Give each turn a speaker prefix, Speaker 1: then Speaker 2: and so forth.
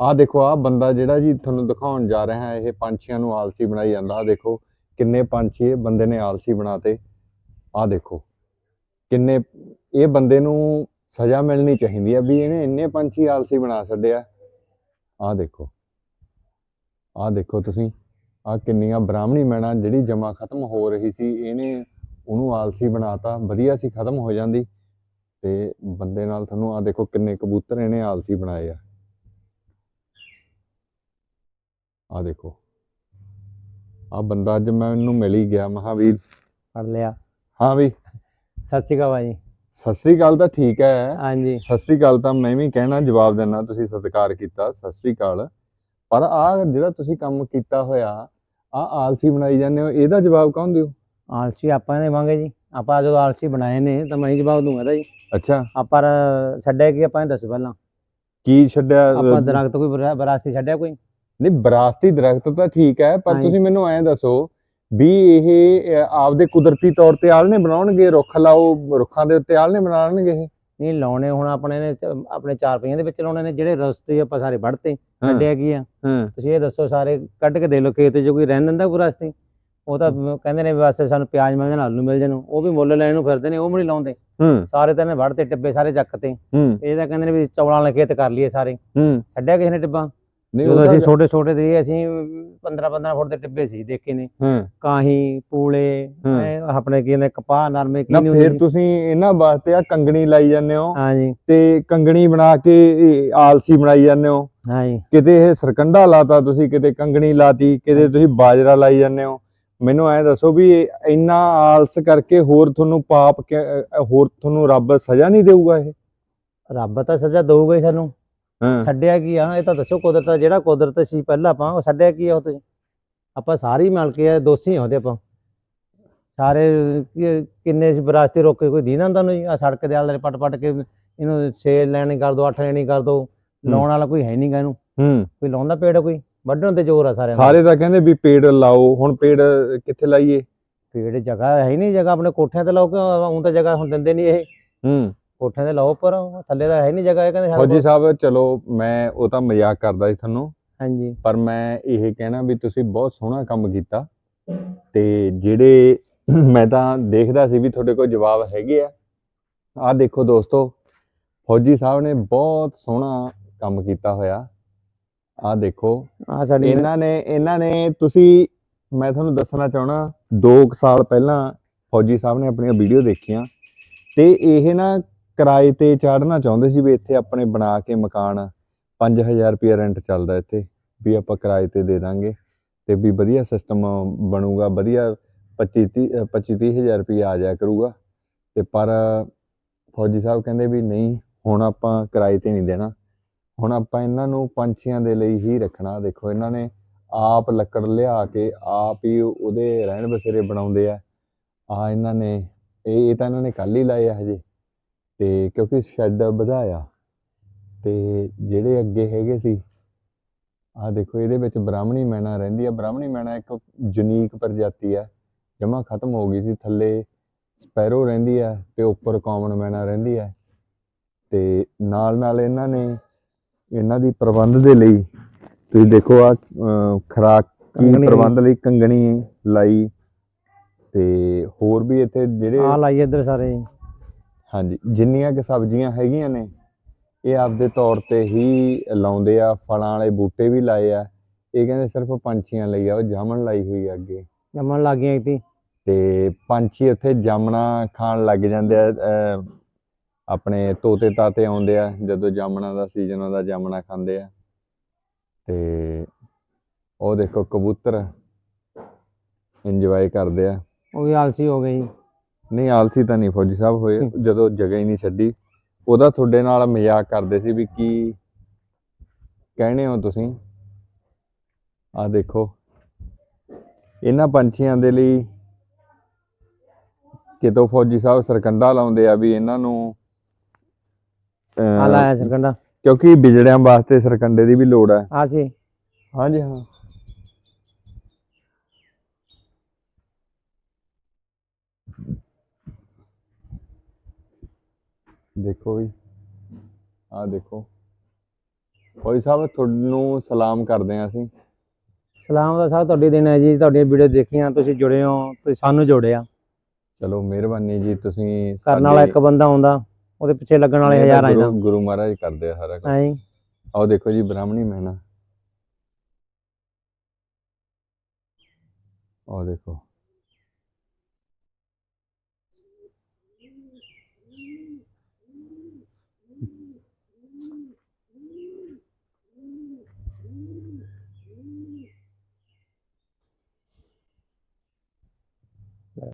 Speaker 1: ਆਹ ਦੇਖੋ, ਆਹ ਬੰਦਾ ਜਿਹੜਾ ਜੀ ਤੁਹਾਨੂੰ ਦਿਖਾਉਣ ਜਾ ਰਿਹਾ ਹੈ ਇਹ ਪੰਛੀਆਂ ਨੂੰ ਆਲਸੀ ਬਣਾਈ ਜਾਂਦਾ। ਆਹ ਦੇਖੋ ਕਿੰਨੇ ਪੰਛੀ ਇਹ ਬੰਦੇ ਨੇ ਆਲਸੀ ਬਣਾਤੇ। ਆਹ ਦੇਖੋ ਕਿੰਨੇ, ਇਹ ਬੰਦੇ ਨੂੰ ਸਜ਼ਾ ਮਿਲਣੀ ਚਾਹੀਦੀ ਹੈ ਵੀ ਇਹਨੇ ਇੰਨੇ ਪੰਛੀ ਆਲਸੀ ਬਣਾ ਛੱਡਿਆ ਆਹ ਦੇਖੋ ਆਹ ਦੇਖੋ ਤੁਸੀਂ, ਆਹ ਕਿੰਨੀਆਂ ਬ੍ਰਾਹਮਣੀ ਮੈਣਾ ਜਿਹੜੀ ਜਮਾ ਖਤਮ ਹੋ ਰਹੀ ਸੀ, ਇਹਨੇ ਉਹਨੂੰ ਆਲਸੀ ਬਣਾਤਾ, ਵਧੀਆ ਸੀ, ਖਤਮ ਹੋ ਜਾਂਦੀ। ਤੇ ਬੰਦੇ ਨਾਲ ਤੁਹਾਨੂੰ ਆਹ ਦੇਖੋ ਕਿੰਨੇ ਕਬੂਤਰ ਇਹਨੇ ਆਲਸੀ ਬਣਾਏ ਆ। ਆਹ ਦੇਖੋ। ਆਹ ਬੰਦਾ ਅੱਜ ਮੈਨੂੰ ਮਿਲ ਹੀ ਗਿਆ। ਮਹਾਵੀਰ
Speaker 2: ਫੜ ਲਿਆ।
Speaker 1: ਹਾਂ ਵੀ।
Speaker 2: ਸਤਿ ਸ਼੍ਰੀ ਅਕਾਲ ਭਾਜੀ।
Speaker 1: ਸਤਿ ਸ੍ਰੀ ਅਕਾਲ ਤਾਂ ਠੀਕ ਹੈ।
Speaker 2: ਹਾਂਜੀ।
Speaker 1: ਸਤਿ ਸ੍ਰੀ ਅਕਾਲ ਤਾਂ ਮੈਂ ਵੀ ਕਹਿਣਾ ਜਵਾਬ ਦੇਣਾ ਤੁਸੀਂ ਸਤਿਕਾਰ ਕੀਤਾ। ਸਤਿ ਸ੍ਰੀ ਅਕਾਲ। ਪਰ ਆ ਜਿਹੜਾ ਤੁਸੀਂ ਕੰਮ ਕੀਤਾ ਹੋਇਆ ਆ ਆਲਸੀ ਬਣਾਈ ਜਾਂਦੇ ਹੋ ਇਹਦਾ ਜਵਾਬ ਕੌਣ ਦਿਓ?
Speaker 2: ਆਲਸੀ ਆਪਾਂ ਮੰਗੇ ਜੀ। ਆਪਾਂ ਜਦੋਂ ਆਲਸੀ ਬਣਾਏ ਨੇ ਤਾਂ ਮੈਂ ਹੀ ਜਵਾਬ ਦੂੰਗਾ ਤਾਂ ਜੀ।
Speaker 1: ਅੱਛਾ।
Speaker 2: ਆਪਾਂ ਛੱਡਿਆ ਕੀ? ਆਪਾਂ ਦੱਸ ਪਹਿਲਾਂ।
Speaker 1: ਕੀ ਛੱਡਿਆ?
Speaker 2: ਆਪਾਂ ਦਰਖਤ ਕੋਈ ਵਿਰਾ- ਵਿਰਾਸਤੀ ਛੱਡਿਆ ਕੋਈ?
Speaker 1: ਨਹੀਂ ਵਿਰਾਸਤੀ ਦਰਖਤ ਤਾਂ ਠੀਕ ਹੈ ਪਰ। ਤੁਸੀਂ ਮੈਨੂੰ ਐਂ ਦੱਸੋ ਵੀ ਇਹ ਆਪਦੇ ਕੁਦਰਤੀ ਤੌਰ ਤੇ ਆਲਣੇ ਬਣਾਉਣਗੇ? ਰੁੱਖ ਲਾਓ ਰੁੱਖਾਂ ਦੇ ਉੱਤੇ ਆਲਣੇ ਬਣਾਉਣਗੇ ਇਹ?
Speaker 2: ਨਹੀਂ ਲਾਉਣੇ ਹੁਣ ਆਪਣੇ ਨੇ ਆਪਣੇ ਚਾਰ ਪਈਆਂ ਦੇ ਵਿੱਚ ਲਾਉਣੇ ਨੇ ਜਿਹੜੇ ਰਸਤੇ ਆਪਾਂ ਸਾਰੇ ਵੜਤੇ
Speaker 1: ਹਾਂ।
Speaker 2: ਛੱਡਿਆ ਕੀ ਆ?
Speaker 1: ਹਾਂ।
Speaker 2: ਤੁਸੀਂ ਇਹ ਦੱਸੋ ਸਾਰੇ ਕੱਢ ਕੇ ਦੇ ਲੋ ਖੇਤ 'ਚ ਕੋਈ ਰਹਿਣ ਦਿੰਦਾ ਕੋਈ ਰਸਤੇ? ਉਹ ਤਾਂ ਕਹਿੰਦੇ ਨੇ ਵੀ ਬਸ ਸਾਨੂੰ ਪਿਆਜ਼ ਮਿਲ ਜਾਣ ਆਲੂ ਮਿਲ ਜਾਣ ਉਹ ਵੀ ਮੁੱਲ ਲੈਣ ਨੂੰ ਫਿਰਦੇ ਨੇ ਉਹ ਵੀ ਨਹੀਂ ਲਾਉਂਦੇ। ਸਾਰੇ ਤਾਂ ਨੇ ਵੜਤੇ ਟਿੱਬੇ ਸਾਰੇ ਚੱਕਤੇ ਇਹ ਤਾਂ ਕਹਿੰਦੇ ਨੇ ਵੀ ਚੌਲਾਂ ਵਾਲੇ ਖੇਤ ਕਰ ਲਈਏ ਸਾਰੇ। ਛੱਡਿਆ ਕਿਸੇ ਨੇ ਟਿੱਬਾ?
Speaker 1: ਨਹੀਂ
Speaker 2: ਜਦੋਂ ਅਸੀਂ ਛੋਟੇ ਛੋਟੇ ਸੀ ਅਸੀਂ 15 15 ਫੁੱਟ ਦੇ ਟਿੱਬੇ ਸੀ ਦੇਖੇ ਨੇ। ਕਾਹੀ ਪੂਲੇ ਆਪਣੇ ਕੀ ਨੇ ਕਪਾਹ ਨਰਮੇ ਕੀ
Speaker 1: ਨਾ ਫਿਰ ਤੁਸੀਂ ਇਹਨਾਂ ਵਾਸਤੇ ਆ ਕੰਗਣੀ ਲਾਈ ਜਾਂਦੇ ਹੋ।
Speaker 2: ਹਾਂਜੀ।
Speaker 1: ਤੇ ਕੰਗਣੀ ਬਣਾ ਕੇ ਆਲਸੀ ਬਣਾਈ ਜਾਂਦੇ ਹੋ।
Speaker 2: ਹਾਂਜੀ।
Speaker 1: ਕਿਤੇ ਇਹ ਸਰਕੰਡਾ ਲਾਤਾ ਤੁਸੀਂ ਕਿਤੇ ਕੰਗਣੀ ਲਾਤੀ ਕਿਤੇ ਤੁਸੀਂ ਬਾਜਰਾ ਲਾਈ ਜਾਂਦੇ ਹੋ। ਮੈਨੂੰ ਐਂ ਦੱਸੋ ਵੀ ਇੰਨਾ ਆਲਸ ਕਰਕੇ ਹੋਰ ਤੁਹਾਨੂੰ ਪਾਪ ਹੋਰ ਤੁਹਾਨੂੰ ਰੱਬ ਸਜ਼ਾ ਨਹੀਂ ਦੇਊਗਾ ਇਹ?
Speaker 2: ਰੱਬ ਤਾਂ ਸਜ਼ਾ ਦਊਗਾ ਹੀ ਸਾਨੂੰ। ਛੱਡਿਆ ਕੀ ਆ? ਇਹ ਤਾਂ ਦੱਸੋ ਕੁਦਰਤ ਦਾ ਜਿਹੜਾ ਕੁਦਰਤ ਸੀ ਪਹਿਲਾਂ ਆਪਾਂ ਉਹ ਛੱਡਿਆ ਕੀ ਆ ਉਹ ਤੁਸੀਂ? ਆਪਾਂ ਸਾਰੇ ਮਿਲ ਕੇ ਆ, ਦੋਸ਼ੀ ਹਾਂ ਉਹਦੇ ਆਪਾਂ। ਸਾਰੇ ਕਿੰਨੇ ਸੀ ਵਿਰਾਸਤੀ ਰੋਕੇ ਕੋਈ ਦੀਨਾ ਤੁਹਾਨੂੰ ਜੀ? ਆ ਸੜਕ ਦੇ ਆਲੇ ਪਟ ਪਟ ਕੇ ਇਹਨੂੰ 6 ਲੈਣੀ ਕਰ ਦੋ 8 ਲੈਣੀ ਕਰ ਦੋ ਲਾਉਣ ਵਾਲਾ ਕੋਈ ਹੈ ਨਹੀਂਗਾ ਇਹਨੂੰ?
Speaker 1: ਹੂੰ।
Speaker 2: ਕੋਈ ਲਾਉਂਦਾ ਪੇੜ ਕੋਈ? ਵੱਢਣ ਤੇ ਜ਼ੋਰ ਆ ਸਾਰਿਆਂ ਦਾ।
Speaker 1: ਸਾਰੇ ਤਾਂ ਕਹਿੰਦੇ ਵੀ ਪੇੜ ਲਾਓ ਹੁਣ ਪੇੜ ਕਿੱਥੇ ਲਾਈਏ?
Speaker 2: ਪੇੜ ਜਗ੍ਹਾ ਹੈ ਹੀ ਨਹੀਂ ਜਗ੍ਹਾ ਆਪਣੇ ਕੋਠਿਆਂ ਤੇ ਲਾਓ ਕਿ ਹੁਣ ਤਾਂ ਜਗ੍ਹਾ ਹੁਣ ਦਿੰਦੇ ਨਹੀਂ ਇਹ।
Speaker 1: ਹੂੰ।
Speaker 2: ਕੋਠਿਆਂ ਤੇ ਲਾਓ ਉੱਪਰ ਥੱਲੇ ਤਾਂ ਹੈ ਨਹੀਂ ਜਗ੍ਹਾ ਇਹ ਕਹਿੰਦੇ
Speaker 1: ਫੌਜੀ। ਸਾਹਿਬ ਚਲੋ ਮੈਂ ਉਹ ਤਾਂ ਮਜ਼ਾਕ ਕਰਦਾ ਸੀ ਤੁਹਾਨੂੰ।
Speaker 2: ਹਾਂਜੀ।
Speaker 1: ਪਰ ਮੈਂ ਇਹ ਕਹਿਣਾ ਵੀ ਤੁਸੀਂ ਬਹੁਤ ਸੋਹਣਾ ਕੰਮ ਕੀਤਾ। ਤੇ ਜਿਹੜੇ ਮੈਂ ਤਾਂ ਦੇਖਦਾ ਸੀ ਵੀ ਤੁਹਾਡੇ ਕੋਲ ਜਵਾਬ ਹੈਗੇ ਆ। ਆਹ ਦੇਖੋ ਦੋਸਤੋ ਫੌਜੀ ਸਾਹਿਬ ਨੇ ਬਹੁਤ ਸੋਹਣਾ ਕੰਮ ਕੀਤਾ ਹੋਇਆ। ਆਹ ਦੇਖੋ
Speaker 2: ਆ ਸਾਡੀ
Speaker 1: ਇਹਨਾਂ ਨੇ ਇਹਨਾਂ ਨੇ ਤੁਸੀਂ ਮੈਂ ਤੁਹਾਨੂੰ ਦੱਸਣਾ ਚਾਹਣਾ 2 ਸਾਲ ਪਹਿਲਾਂ ਫੌਜੀ ਸਾਹਿਬ ਨੇ ਆਪਣੀਆਂ ਵੀਡੀਓ ਦੇਖੀਆਂ। ਤੇ ਇਹ ਨਾ ਕਿਰਾਏ ਤੇ ਚਾੜਨਾ ਚਾਹੁੰਦੇ ਸੀ ਵੀ ਇੱਥੇ ਆਪਣੇ ਬਣਾ ਕੇ ਮਕਾਨ 5000 ਰੁਪਏ ਰੈਂਟ ਚੱਲਦਾ ਇੱਥੇ, ਵੀ ਆਪਾਂ ਕਿਰਾਏ ਤੇ ਦੇ ਦਾਂਗੇ ਤੇ ਵੀ ਵਧੀਆ ਸਿਸਟਮ ਬਣੂਗਾ, ਵਧੀਆ 25 30 25 30000 ਰੁਪਏ ਆ ਜਾਇਆ ਕਰੂਗਾ। ਤੇ ਪਰ ਫੌਜੀ ਸਾਹਿਬ ਕਹਿੰਦੇ ਵੀ ਨਹੀਂ, ਹੁਣ ਆਪਾਂ ਕਿਰਾਏ ਤੇ ਨਹੀਂ ਦੇਣਾ। ਹੁਣ ਆਪਾਂ ਇਹਨਾਂ ਨੂੰ ਪੰਛੀਆਂ ਦੇ ਲਈ ਹੀ ਰੱਖਣਾ। ਦੇਖੋ, ਇਹਨਾਂ ਨੇ ਆਪ ਲੱਕੜ ਲਿਆ ਕੇ ਆਪ ਹੀ ਉਹਦੇ ਰਹਿਣ ਬਸੇਰੇ ਬਣਾਉਂਦੇ ਆ। ਆ ਇਹਨਾਂ ਨੇ, ਇਹ ਇਹ ਤਾਂ ਇਹਨਾਂ ਨੇ ਕੱਲ ਹੀ ਲਾਏ ਆ ਹਜੇ। ਤੇ ਕਿਉਂਕਿ ਸ਼ੈੱਡ ਵਧਾਇਆ ਤੇ ਜਿਹੜੇ ਅੱਗੇ ਹੈਗੇ ਸੀ ਆ ਦੇਖੋ ਇਹਦੇ ਵਿੱਚ ਬ੍ਰਾਹਮਣੀ ਮੈਨਾ ਰਹਿੰਦੀ ਆ ਬ੍ਰਾਹਮਣੀ ਮੈਨਾ ਇੱਕ ਯੂਨੀਕ ਪ੍ਰਜਾਤੀ ਆ ਜਮਾ ਖਤਮ ਹੋ ਗਈ ਸੀ ਥੱਲੇ ਸਪੈਰੋ ਰਹਿੰਦੀ ਆ ਤੇ ਉੱਪਰ ਕਾਮਨ ਮੈਨਾ ਰਹਿੰਦੀ ਆ ਤੇ ਨਾਲ ਨਾਲ ਇਹਨਾਂ ਨੇ ਇਹਨਾਂ ਦੀ ਪ੍ਰਬੰਧ ਦੇ ਲਈ ਤੁਸੀਂ ਦੇਖੋ ਆ ਖਰਾਕ ਕੀ
Speaker 2: ਕੰਗਣੀ।
Speaker 1: ਪ੍ਰਬੰਧ ਲਈ ਕੰਗਣੀ ਲਾਈ ਤੇ ਹੋਰ ਵੀ ਇੱਥੇ ਜਿਹੜੇ
Speaker 2: ਆ ਲਾਈਏ ਇੱਧਰ ਸਾਰੇ।
Speaker 1: ਹਾਂਜੀ ਜਿੰਨੀਆਂ ਕਿ ਸਬਜ਼ੀਆਂ ਹੈਗੀਆਂ ਨੇ ਇਹ ਆਪਦੇ ਤੌਰ ਤੇ ਹੀ ਲਾਉਂਦੇ ਆ ਫਲਾਂ ਵਾਲੇ ਬੂਟੇ ਵੀ ਲਾਏ ਆ। ਇਹ ਕਹਿੰਦੇ ਸਿਰਫ ਪੰਛੀਆਂ ਲਈ ਆ ਉਹ ਜਾਮਣ ਲਾਈ ਹੋਈ ਆ ਅੱਗੇ।
Speaker 2: ਜੰਮਣ ਲੱਗ ਗਈਆਂ ਇੱਥੇ
Speaker 1: ਤੇ ਪੰਛੀ ਉੱਥੇ ਜਾਮਣਾ ਖਾਣ ਲੱਗ ਜਾਂਦੇ ਆ ਅਹ, ਆਪਣੇ ਤੋਤੇ ਤਾਤੇ ਆਉਂਦੇ ਆ ਜਦੋਂ ਜਾਮਣਾ ਦਾ ਸੀਜ਼ਨ ਆਉਂਦਾ ਜਾਮਣਾ ਖਾਂਦੇ ਆ। ਤੇ ਉਹ ਦੇਖੋ ਕਬੂਤਰ ਇੰਜੋਏ ਕਰਦੇ ਆ।
Speaker 2: ਉਹ ਵੀ ਆਲਸੀ ਹੋ ਗਏ ਜੀ।
Speaker 1: ਨਹੀਂ ਆਲਸੀ ਤਾਂ ਨਹੀਂ ਫੌਜੀ ਸਾਹਿਬ ਹੋਏ। ਜਦੋਂ ਜਗ੍ਹਾ ਹੀ ਨਹੀਂ ਛੱਡੀ ਉਹਦਾ ਤੁਹਾਡੇ ਨਾਲ ਮਜ਼ਾਕ ਕਰਦੇ ਸੀ ਵੀ ਕੀ ਕਹਿਣੇ ਹੋ ਤੁਸੀਂ? ਆ ਦੇਖੋ। ਇਹਨਾਂ ਪੰਛੀਆਂ ਦੇ ਲਈ ਕਿਤੋਂ ਫੌਜੀ ਸਾਹਿਬ ਸਰਕੰਡਾ ਲਾਉਂਦੇ ਆ ਵੀ ਇਹਨਾਂ ਨੂੰ
Speaker 2: ਆ ਲਾਇਆ ਸਰਕੰਡਾ।
Speaker 1: ਕਿਉਂਕਿ ਬਿਜੜਿਆਂ ਵਾਸਤੇ ਸਰਕੰਡੇ ਦੀ ਵੀ ਲੋੜ ਹੈ।
Speaker 2: ਆ ਸੀ
Speaker 1: ਹਾਂਜੀ ਹਾਂ। ਦੇਖੋ ਵੀ। ਆਹ ਦੇਖੋ। ਫੌਜੀ ਸਾਹਿਬ ਤੁਹਾਨੂੰ ਸਲਾਮ ਕਰਦੇ ਹਾਂ ਅਸੀਂ।
Speaker 2: ਸਲਾਮ ਦਾ ਸਾਹਿਬ ਤੁਹਾਡੀ ਦਿਨ ਹੈ ਜੀ। ਤੁਹਾਡੀਆਂ ਵੀਡੀਓ ਦੇਖੀਆਂ ਤੁਸੀਂ ਜੁੜੇ ਹੋ ਤੁਸੀਂ ਸਾਨੂੰ ਜੋੜਿਆ
Speaker 1: ਚਲੋ ਮਿਹਰਬਾਨੀ ਜੀ ਤੁਸੀਂ
Speaker 2: ਕਰਨ ਵਾਲਾ ਇੱਕ ਬੰਦਾ ਆਉਂਦਾ ਉਹਦੇ ਪਿੱਛੇ ਲੱਗਣ ਵਾਲੇ ਹਜ਼ਾਰਾਂ ਇਦਾਂ
Speaker 1: ਗੁਰੂ ਮਹਾਰਾਜ ਕਰਦੇ ਆ ਸਾਰਾ ਕੁਝ
Speaker 2: ਐਂ
Speaker 1: ਆਓ ਦੇਖੋ ਜੀ ਬ੍ਰਾਹਮਣੀ ਮਹਿਣਾ। ਆਓ ਦੇਖੋ।